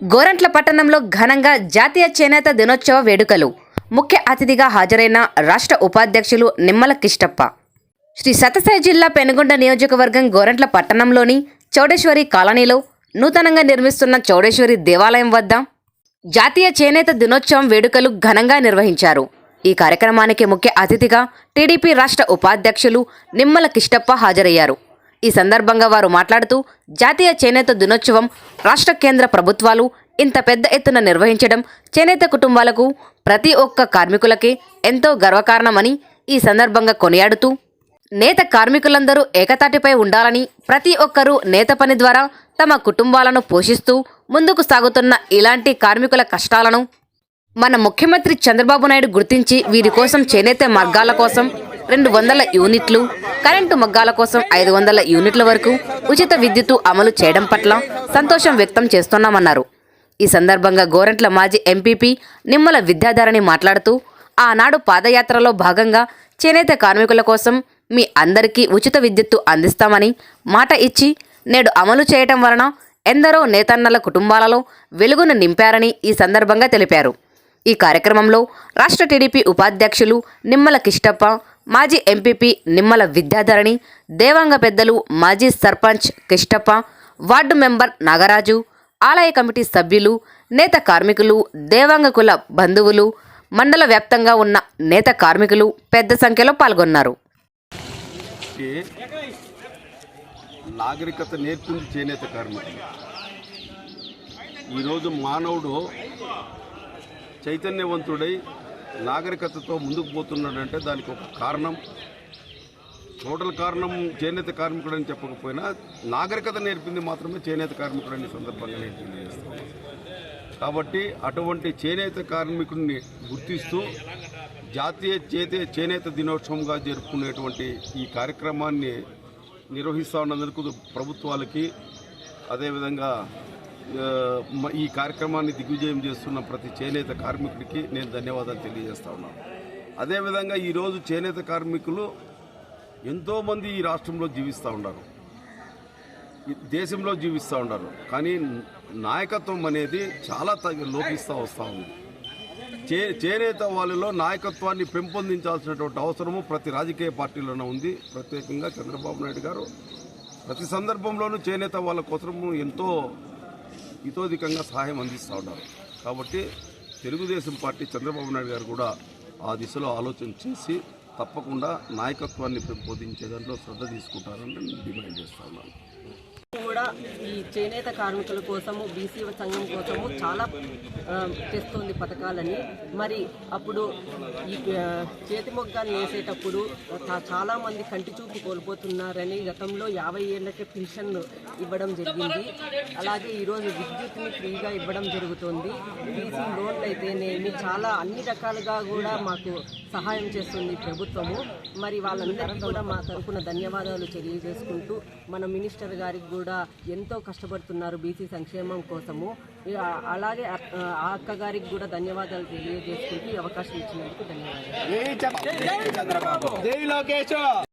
గోరంట్ల పట్టణంలో ఘనంగా జాతీయ చేనేత దినోత్సవ వేడుకలు. ముఖ్య అతిథిగా హాజరైన రాష్ట్ర ఉపాధ్యక్షులు నిమ్మల కిష్టప్ప. శ్రీ సత్యసాయి జిల్లా పెనుగొండ నియోజకవర్గం గోరంట్ల పట్టణంలోని చౌడేశ్వరి కాలనీలో నూతనంగా నిర్మిస్తున్న చౌడేశ్వరి దేవాలయం వద్ద జాతీయ చేనేత దినోత్సవం వేడుకలు ఘనంగా నిర్వహించారు. ఈ కార్యక్రమానికి ముఖ్య అతిథిగా టీడీపీ రాష్ట్ర ఉపాధ్యక్షులు నిమ్మల కిష్టప్ప హాజరయ్యారు. ఈ సందర్భంగా వారు మాట్లాడుతూ జాతీయ చేనేత దినోత్సవం రాష్ట్ర కేంద్ర ప్రభుత్వాలు ఇంత పెద్ద ఎత్తున నిర్వహించడం చేనేత కుటుంబాలకు ప్రతి ఒక్క కార్మికులకి ఎంతో గర్వకారణమని ఈ సందర్భంగా కొనియాడుతూ నేత కార్మికులందరూ ఏకతాటిపై ఉండాలని ప్రతి ఒక్కరూ నేత పని ద్వారా తమ కుటుంబాలను పోషిస్తూ ముందుకు సాగుతున్న ఇలాంటి కార్మికుల కష్టాలను మన ముఖ్యమంత్రి చంద్రబాబు నాయుడు గుర్తించి వీరి కోసం చేనేత మార్గాల కోసం రెండు వందల యూనిట్లు కరెంటు మగ్గాల కోసం ఐదు వందల యూనిట్ల వరకు ఉచిత విద్యుత్తు అమలు చేయడం పట్ల సంతోషం వ్యక్తం చేస్తున్నామన్నారు. ఈ సందర్భంగా గోరంట్ల మాజీ ఎంపీపీ నిమ్మల విద్యాధరణి మాట్లాడుతూ ఆనాడు పాదయాత్రలో భాగంగా చేనేత కార్మికుల కోసం మీ అందరికీ ఉచిత విద్యుత్తు అందిస్తామని మాట ఇచ్చి నేడు అమలు చేయటం వలన ఎందరో నేతన్నల కుటుంబాలలో వెలుగును నింపారని ఈ సందర్భంగా తెలిపారు. ఈ కార్యక్రమంలో రాష్ట్ర టీడీపీ ఉపాధ్యక్షులు నిమ్మల కిష్టప్ప మాజీ ఎంపీపీ నిమ్మల విద్యాధరణి దేవాంగ పెద్దలు మాజీ సర్పంచ్ కిష్టప్ప వార్డు మెంబర్ నాగరాజు ఆలయ కమిటీ సభ్యులు నేత కార్మికులు దేవాంగ కుల బంధువులు మండల వ్యాప్తంగా ఉన్న నేత కార్మికులు పెద్ద సంఖ్యలో పాల్గొన్నారు. నాగరికత నేర్పింది చేనేత కార్మికులు. ఈరోజు మానవుడు చైతన్యవంతుడై నాగరికతతో ముందుకు పోతున్నాడంటే దానికి ఒక కారణం. టోటల్ కారణం చేనేత కార్మికుడు అని చెప్పకపోయినా నాగరికత నేర్పింది మాత్రమే చేనేత కార్మికుడు అనే సందర్భంగా నేను కాబట్టి అటువంటి చేనేత కార్మికుడిని గుర్తిస్తూ జాతీయ చేతే చేనేత దినోత్సవంగా జరుపుకునేటువంటి ఈ కార్యక్రమాన్ని నిర్వహిస్తూ ఉన్నందుకు ప్రభుత్వాలకి అదేవిధంగా ఈ కార్యక్రమాన్ని దిగ్విజయం చేస్తున్న ప్రతి చేనేత కార్మికుడికి నేను ధన్యవాదాలు తెలియజేస్తా ఉన్నాను. అదేవిధంగా ఈరోజు చేనేత కార్మికులు ఎంతోమంది ఈ రాష్ట్రంలో జీవిస్తూ ఉన్నారు. దేశంలో జీవిస్తూ ఉన్నారు. కానీ నాయకత్వం అనేది చాలా తగ్గి లోపిస్తూ వస్తూ ఉంది. చే చేనేత వాళ్ళలో నాయకత్వాన్ని పెంపొందించాల్సినటువంటి అవసరము ప్రతి రాజకీయ పార్టీలోనే ఉంది. ప్రత్యేకంగా చంద్రబాబు నాయుడు గారు ప్రతి సందర్భంలోనూ చేనేత వాళ్ళ కోసం ఎంతో ఇతోధికంగా సహాయం అందిస్తూ ఉన్నారు. కాబట్టి తెలుగుదేశం పార్టీ చంద్రబాబు నాయుడు గారు కూడా ఆ దిశలో ఆలోచన చేసి తప్పకుండా నాయకత్వాన్ని పెంపొందించే దాంట్లో శ్రద్ధ తీసుకుంటారని నేను డిమాండ్ చేస్తా ఉన్నాను. కూడా ఈ చేనేత కార్మికుల కోసము బీసీ సంఘం కోసము చాలా తెస్తుంది పథకాలని. మరి అప్పుడు ఈ చేతి మొగ్గాలు వేసేటప్పుడు చాలామంది కంటి చూపు కోల్పోతున్నారని గతంలో యాభై ఏళ్ళకే పెన్షన్ ఇవ్వడం జరిగింది. అలాగే ఈరోజు విద్యుత్ని ఫ్రీగా ఇవ్వడం జరుగుతుంది. బీసీ లోన్లు అయితేనేమి చాలా అన్ని రకాలుగా కూడా మాకు సహాయం చేస్తుంది ప్రభుత్వము. మరి వాళ్ళందరికీ కూడా మా తరఫున ధన్యవాదాలు తెలియజేసుకుంటూ మన మినిస్టర్ గారికి కూడా ఎంతో కష్టపడుతున్నారు బీసీ సంక్షేమం కోసము. అలాగే ఆ అక్క గారికి కూడా ధన్యవాదాలు తెలియజేసుకుంటూ అవకాశం ఇచ్చినందుకు ధన్యవాదాలు.